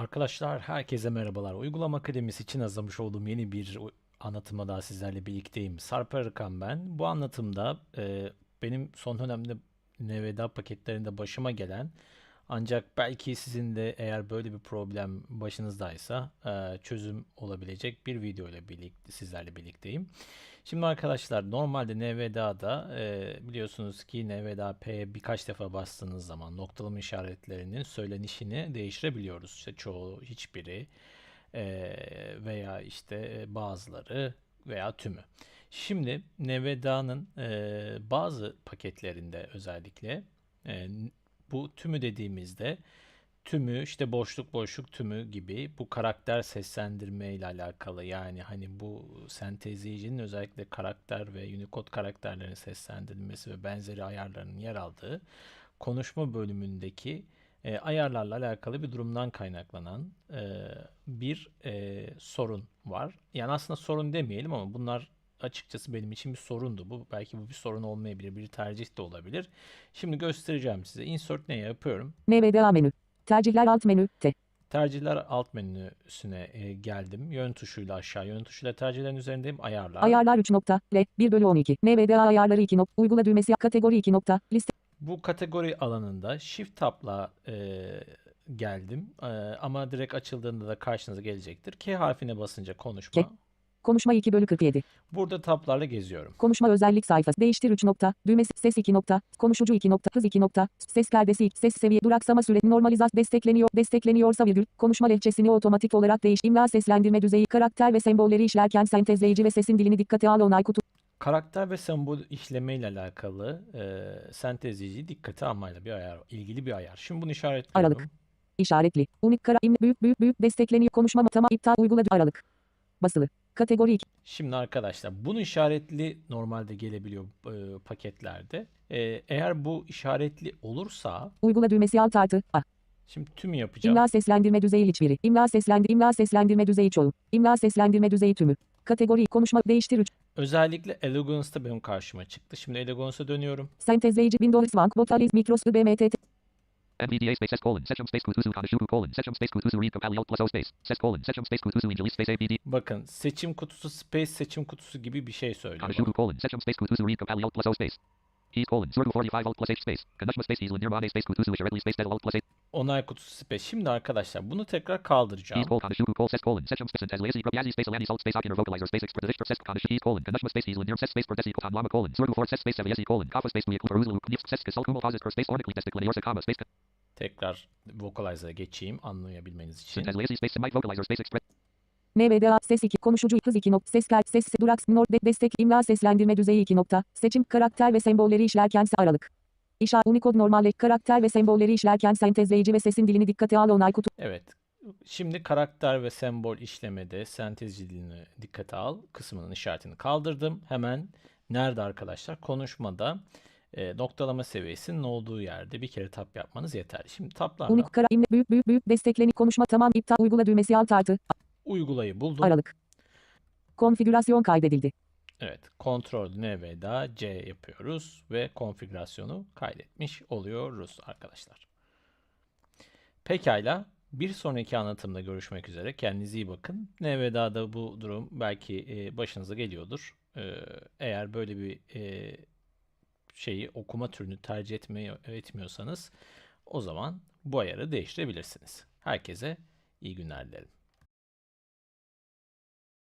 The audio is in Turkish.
Arkadaşlar herkese merhabalar. Uygulama Akademisi için hazırlamış olduğum yeni bir anlatımla daha sizlerle birlikteyim. Sarp Arıkan ben. Bu anlatımda e, benim son dönemde NVDA paketlerinde başıma gelen ancak belki sizin de eğer böyle bir problem başınızdaysa e, çözüm olabilecek bir video ile birlikte sizlerle birlikteyim. Şimdi arkadaşlar normalde NVDA'da e, biliyorsunuz ki NVDA P'ye birkaç defa bastığınız zaman noktalama işaretlerinin söylenişini değiştirebiliyoruz. İşte çoğu, hiçbiri e, veya işte bazıları veya tümü. Şimdi NVDA'nın e, bazı paketlerinde özellikle bu tümü dediğimizde tümü işte boşluk boşluk tümü gibi bu karakter seslendirme ile alakalı yani hani bu sentezleyicinin özellikle karakter ve Unicode karakterlerin seslendirilmesi ve benzeri ayarlarının yer aldığı konuşma bölümündeki e, ayarlarla alakalı bir durumdan kaynaklanan e, bir e, sorun var. Yani aslında sorun demeyelim ama bunlar açıkçası benim için bir sorundu. Bu belki bu bir sorun olmayabilir, bir tercih de olabilir. Şimdi göstereceğim size. Insert ne yapıyorum? NVDA menü. Tercihler alt menü. T. Tercihler alt menüsüne e, geldim. Yön tuşuyla aşağı, yön tuşuyla tercihlerin üzerindeyim. Ayarlar. Ayarlar 3 nokta. L. 1 bölü 12. NVDA ayarları 2 nokta. Uygula düğmesi. Kategori 2 nokta. Liste. Bu kategori alanında Shift Tab'la e, geldim. E, ama direkt açıldığında da karşınıza gelecektir. K harfine basınca konuşma. K. Konuşma 2 bölü 47. Burada tablarla geziyorum. Konuşma özellik sayfası. Değiştir 3 nokta. Düğmesi. Ses 2 nokta. Konuşucu 2 nokta. Hız 2 nokta. Ses perdesi 2. Ses seviye. Duraksama süre. Normalizasyon destekleniyor. Destekleniyorsa virgül. Konuşma lehçesini otomatik olarak değiş. İmla seslendirme düzeyi. Karakter ve sembolleri işlerken sentezleyici ve sesin dilini dikkate al. Onay kutu. Karakter ve sembol işleme ile alakalı e, sentezleyiciyi dikkate almayla bir ayar, ilgili bir ayar. Şimdi bunu işaretliyorum. Aralık. İşaretli. Unik kara. imle büyük büyük büyük. Destekleniyor. Konuşma. Tamam. iptal. Uygula. Aralık. Basılı. Kategori 2. Şimdi arkadaşlar bunu işaretli normalde gelebiliyor e, paketlerde. E, eğer bu işaretli olursa Uygula düğmesi alt artı. A. şimdi tümü yapacağım. İmla seslendirme düzeyi hiçbiri. İmla seslendir imla seslendirme düzeyi çoğu. İmla seslendirme düzeyi tümü. Kategori konuşma değiştir 3. Özellikle Elegance'da benim karşıma çıktı. Şimdi Elegance'a dönüyorum. Sentezleyici Windows Vank Vocaliz Micros BMTT NVDA space S colon session space kutusu kanışuku colon session space kutusu read kapali alt plus O space ses colon session space kutusu ingelis space ABD Bakın seçim kutusu space seçim kutusu gibi bir şey söylüyor. kanışuku colon session space kutusu read kapali alt plus O space Heat colon zero 45 alt plus H space konuşma space he's linear space kutusu işaretli space del alt plus H Onay kutusu space. Şimdi arkadaşlar bunu tekrar kaldıracağım. Heat colon kanışuku colon ses colon session space sentezleyesi yazi space alani alt space akiner vocalizer space express ses kanışuku heat colon konuşma space he's linear ses space protesi kotan lama colon zero 4 ses space seviyesi colon kafa space bu yakul perusal nifs ses kısal kumal fazit per space ornikli destekliyor sekama space Tekrar vocalizer'a geçeyim anlayabilmeniz için. NVDA ses 2 konuşucu hız 2 nokta ses kart ses duraks minor de, destek imla seslendirme düzeyi 2 nokta seçim karakter ve sembolleri işlerken se aralık. İşa Unicode normalde karakter ve sembolleri işlerken sentezleyici ve sesin dilini dikkate al onay kutu. Evet. Şimdi karakter ve sembol işlemede sentezciliğini dikkate al kısmının işaretini kaldırdım. Hemen nerede arkadaşlar? Konuşmada e, noktalama seviyesinin olduğu yerde bir kere tap yapmanız yeterli. Şimdi taplarla Unik kara imle büyük büyük büyük destekleni konuşma tamam iptal uygula düğmesi alt artı uygulayı buldum. aralık. Konfigürasyon kaydedildi. Evet. Ctrl N ve da C yapıyoruz ve konfigürasyonu kaydetmiş oluyoruz arkadaşlar. Pekala. Bir sonraki anlatımda görüşmek üzere. Kendinize iyi bakın. NVDA'da bu durum belki e, başınıza geliyordur. E, eğer böyle bir e, şeyi okuma türünü tercih etmeyi etmiyorsanız o zaman bu ayarı değiştirebilirsiniz. Herkese iyi günler dilerim.